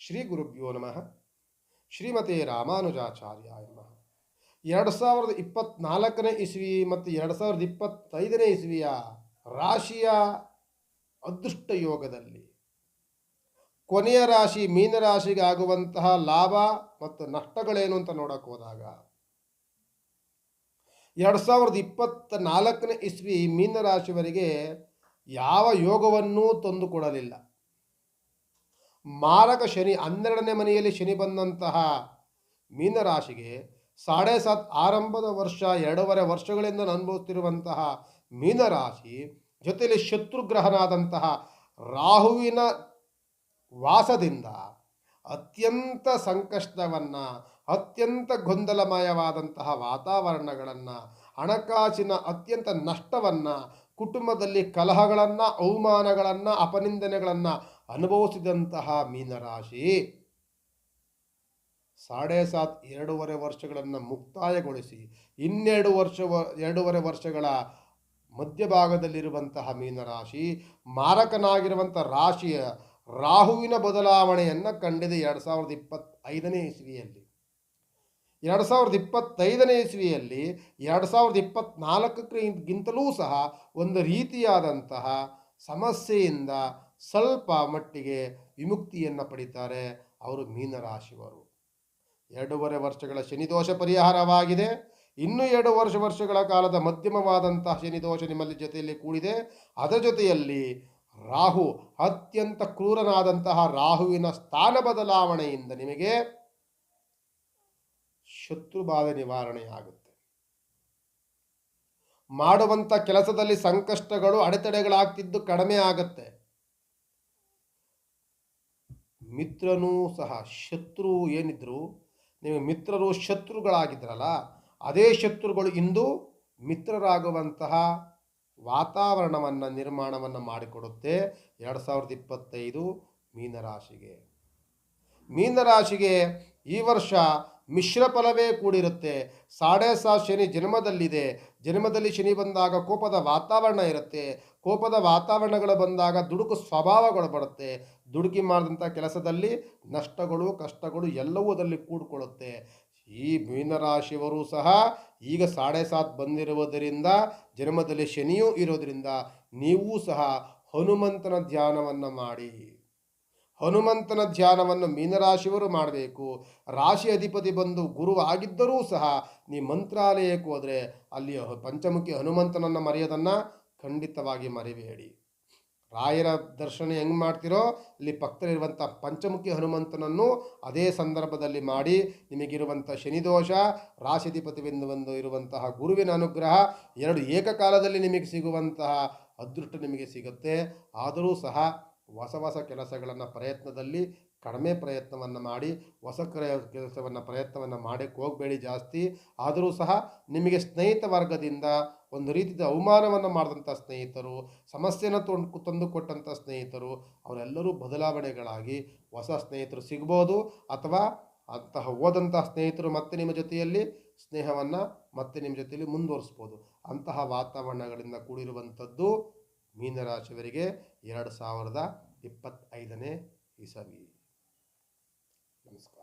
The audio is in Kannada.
ಶ್ರೀ ಗುರುಭ್ಯೋ ನಮಃ. ಶ್ರೀಮತಿ ರಾಮಾನುಜಾಚಾರ್ಯ ನಮಃ. ಎರಡು ಸಾವಿರದ ಇಪ್ಪತ್ನಾಲ್ಕನೇ ಇಸ್ವಿ ಮತ್ತು ಎರಡು ಸಾವಿರದ ಇಪ್ಪತ್ತೈದನೇ ಇಸ್ವಿಯ ರಾಶಿಯ ಅದೃಷ್ಟ ಯೋಗದಲ್ಲಿ ಕೊನೆಯ ರಾಶಿ ಮೀನರಾಶಿಗೆ ಆಗುವಂತಹ ಲಾಭ ಮತ್ತು ನಷ್ಟಗಳೇನು ಅಂತ ನೋಡಕ್ಕೆ ಹೋದಾಗ ಎರಡು ಸಾವಿರದ ಇಪ್ಪತ್ತ ನಾಲ್ಕನೇ ಇಸ್ವಿ ಮೀನರಾಶಿವರಿಗೆ ಯಾವ ಯೋಗವನ್ನೂ ತಂದುಕೊಡಲಿಲ್ಲ. ಮಾರಕ ಶನಿ ಹನ್ನೆರಡನೇ ಮನೆಯಲ್ಲಿ ಶನಿ ಬಂದಂತಹ ಮೀನರಾಶಿಗೆ ಸಾಡೆ ಸಾತ್ ಆರಂಭದ ವರ್ಷ ಎರಡೂವರೆ ವರ್ಷಗಳಿಂದ ಅನುಭವಿಸುತ್ತಿರುವಂತಹ ಮೀನರಾಶಿ ಜೊತೆಯಲ್ಲಿ ಶತ್ರುಗ್ರಹನಾದಂತಹ ರಾಹುವಿನ ವಾಸದಿಂದ ಅತ್ಯಂತ ಸಂಕಷ್ಟವನ್ನು, ಅತ್ಯಂತ ಗೊಂದಲಮಯವಾದಂತಹ ವಾತಾವರಣಗಳನ್ನು, ಹಣಕಾಸಿನ ಅತ್ಯಂತ ನಷ್ಟವನ್ನು, ಕುಟುಂಬದಲ್ಲಿ ಕಲಹಗಳನ್ನು, ಅವಮಾನಗಳನ್ನು, ಅಪನಿಂದನೆಗಳನ್ನು ಅನುಭವಿಸಿದಂತಹ ಮೀನರಾಶಿ ಸಾಡೆ ಸಾತ್ ಎರಡೂವರೆ ವರ್ಷಗಳನ್ನು ಮುಕ್ತಾಯಗೊಳಿಸಿ ಇನ್ನೆರಡು ವರ್ಷ ಎರಡೂವರೆ ವರ್ಷಗಳ ಮಧ್ಯಭಾಗದಲ್ಲಿರುವಂತಹ ಮೀನರಾಶಿ ಮಾರಕನಾಗಿರುವಂಥ ರಾಶಿಯ ರಾಹುವಿನ ಬದಲಾವಣೆಯನ್ನು ಕಂಡಿದೆ ಎರಡು ಸಾವಿರದ ಇಪ್ಪತ್ತೈದನೇ ಇಸ್ವಿಯಲ್ಲಿ. ಎರಡು ಸಾವಿರದ ಇಪ್ಪತ್ತೈದನೇ ಇಸ್ವಿಯಲ್ಲಿ ಎರಡು ಸಾವಿರದ ಇಪ್ಪತ್ತ್ನಾಲ್ಕಕ್ಕಿಂತಲೂ ಸಹ ಒಂದು ರೀತಿಯಾದಂತಹ ಸಮಸ್ಯೆಯಿಂದ ಸ್ವಲ್ಪ ಮಟ್ಟಿಗೆ ವಿಮುಕ್ತಿಯನ್ನು ಪಡಿತಾರೆ ಅವರು ಮೀನರಾಶಿಯವರು ಎರಡೂವರೆ ವರ್ಷಗಳ ಶನಿದೋಷ ಪರಿಹಾರವಾಗಿದೆ. ಇನ್ನೂ ಎರಡು ವರ್ಷ ವರ್ಷಗಳ ಕಾಲದ ಮಧ್ಯಮವಾದಂತಹ ಶನಿದೋಷ ನಿಮ್ಮಲ್ಲಿ ಜೊತೆಯಲ್ಲಿ ಕೂಡಿದೆ. ಅದರ ಜೊತೆಯಲ್ಲಿ ರಾಹು ಅತ್ಯಂತ ಕ್ರೂರನಾದಂತಹ ರಾಹುವಿನ ಸ್ಥಾನ ಬದಲಾವಣೆಯಿಂದ ನಿಮಗೆ ಶತ್ರುಬಾಧೆ ನಿವಾರಣೆಯಾಗುತ್ತೆ. ಮಾಡುವಂಥ ಕೆಲಸದಲ್ಲಿ ಸಂಕಷ್ಟಗಳು, ಅಡೆತಡೆಗಳಾಗ್ತಿದ್ದು ಕಡಿಮೆ ಆಗುತ್ತೆ. ಮಿತ್ರನೂ ಸಹ ಶತ್ರು ಏನಿದ್ರು, ನೀವು ಮಿತ್ರರು ಶತ್ರುಗಳಾಗಿದ್ರಲ್ಲ, ಅದೇ ಶತ್ರುಗಳು ಇಂದು ಮಿತ್ರರಾಗುವಂತಹ ವಾತಾವರಣವನ್ನು, ನಿರ್ಮಾಣವನ್ನು ಮಾಡಿಕೊಡುತ್ತೆ. ಎರಡು ಸಾವಿರದ ಇಪ್ಪತ್ತೈದು ಮೀನರಾಶಿಗೆ. ಮೀನರಾಶಿಗೆ ಈ ವರ್ಷ ಮಿಶ್ರ ಫಲವೇ ಕೂಡಿರುತ್ತೆ. ಸಾಡೆ ಸಾ ಶನಿ ಜನ್ಮದಲ್ಲಿದೆ. ಜನ್ಮದಲ್ಲಿ ಶನಿ ಬಂದಾಗ ಕೋಪದ ವಾತಾವರಣ ಇರುತ್ತೆ. ಕೋಪದ ವಾತಾವರಣಗಳು ಬಂದಾಗ ದುಡುಕು ಸ್ವಭಾವಗಳು ಬರುತ್ತೆ. ದುಡುಕಿ ಮಾಡಿದಂಥ ಕೆಲಸದಲ್ಲಿ ನಷ್ಟಗಳು, ಕಷ್ಟಗಳು ಎಲ್ಲವೂ ಅದರಲ್ಲಿ ಕೂಡಿಕೊಳ್ಳುತ್ತೆ. ಈ ಮೀನರಾಶಿಯವರು ಸಹ ಈಗ ಸಾಡೆ ಸಾತ್ ಬಂದಿರುವುದರಿಂದ, ಜನ್ಮದಲ್ಲಿ ಶನಿಯೂ ಇರೋದರಿಂದ ನೀವೂ ಸಹ ಹನುಮಂತನ ಧ್ಯಾನವನ್ನು ಮಾಡಿ. ಹನುಮಂತನ ಧ್ಯಾನವನ್ನು ಮೀನರಾಶಿಯವರು ಮಾಡಬೇಕು. ರಾಶಿ ಅಧಿಪತಿ ಬಂದು ಗುರು ಆಗಿದ್ದರೂ ಸಹ ನೀ ಮಂತ್ರಾಲಯಕ್ಕೆ ಹೋದರೆ ಅಲ್ಲಿ ಪಂಚಮುಖಿ ಹನುಮಂತನನ್ನು ಮರೆಯೋದನ್ನು ಖಂಡಿತವಾಗಿ ಮರಿಬೇಡಿ ರಾಯರ ದರ್ಶನ ಹೆಂಗೆ ಮಾಡ್ತಿರೋ, ಇಲ್ಲಿ ಪಕ್ಕದಲ್ಲಿರುವಂಥ ಪಂಚಮುಖಿ ಹನುಮಂತನನ್ನು ಅದೇ ಸಂದರ್ಭದಲ್ಲಿ ಮಾಡಿ ನಿಮಗಿರುವಂಥ ಶನಿದೋಷ ರಾಶಿಧಿಪತಿವೆಂದು ಬಂದು ಇರುವಂತಹ ಗುರುವಿನ ಅನುಗ್ರಹ, ಎರಡು ಏಕಕಾಲದಲ್ಲಿ ನಿಮಗೆ ಸಿಗುವಂತಹ ಅದೃಷ್ಟ ನಿಮಗೆ ಸಿಗುತ್ತೆ. ಆದರೂ ಸಹ ಹೊಸ ಹೊಸ ಕೆಲಸಗಳನ್ನು ಪ್ರಯತ್ನದಲ್ಲಿ ಕಡಿಮೆ ಪ್ರಯತ್ನವನ್ನು ಮಾಡಿ, ಹೊಸ ಕೆಲಸವನ್ನು ಪ್ರಯತ್ನವನ್ನು ಮಾಡೋಕ್ಕೆ ಹೋಗಬೇಡಿ ಜಾಸ್ತಿ. ಆದರೂ ಸಹ ನಿಮಗೆ ಸ್ನೇಹಿತ ವರ್ಗದಿಂದ ಒಂದು ರೀತಿಯ ಅವಮಾನವನ್ನು ಮಾಡಿದಂಥ ಸ್ನೇಹಿತರು, ಸಮಸ್ಯೆನ ತೊಂದು ತಂದು ಕೊಟ್ಟಂಥ ಸ್ನೇಹಿತರು, ಅವರೆಲ್ಲರೂ ಬದಲಾವಣೆಗಳಾಗಿ ಹೊಸ ಸ್ನೇಹಿತರು ಸಿಗ್ಬೋದು. ಅಥವಾ ಅಂತಹ ಹೋದಂತಹ ಸ್ನೇಹಿತರು ಮತ್ತೆ ನಿಮ್ಮ ಜೊತೆಯಲ್ಲಿ ಸ್ನೇಹವನ್ನು ಮತ್ತೆ ನಿಮ್ಮ ಜೊತೆಯಲ್ಲಿ ಮುಂದುವರಿಸ್ಬೋದು. ಅಂತಹ ವಾತಾವರಣಗಳಿಂದ ಕೂಡಿರುವಂಥದ್ದು ಮೀನರಾಶಿಯವರಿಗೆ ಎರಡು ಸಾವಿರದ ಇಪ್ಪತ್ತೈದನೇ ಇಸವಿ. ನಮಸ್ಕಾರ.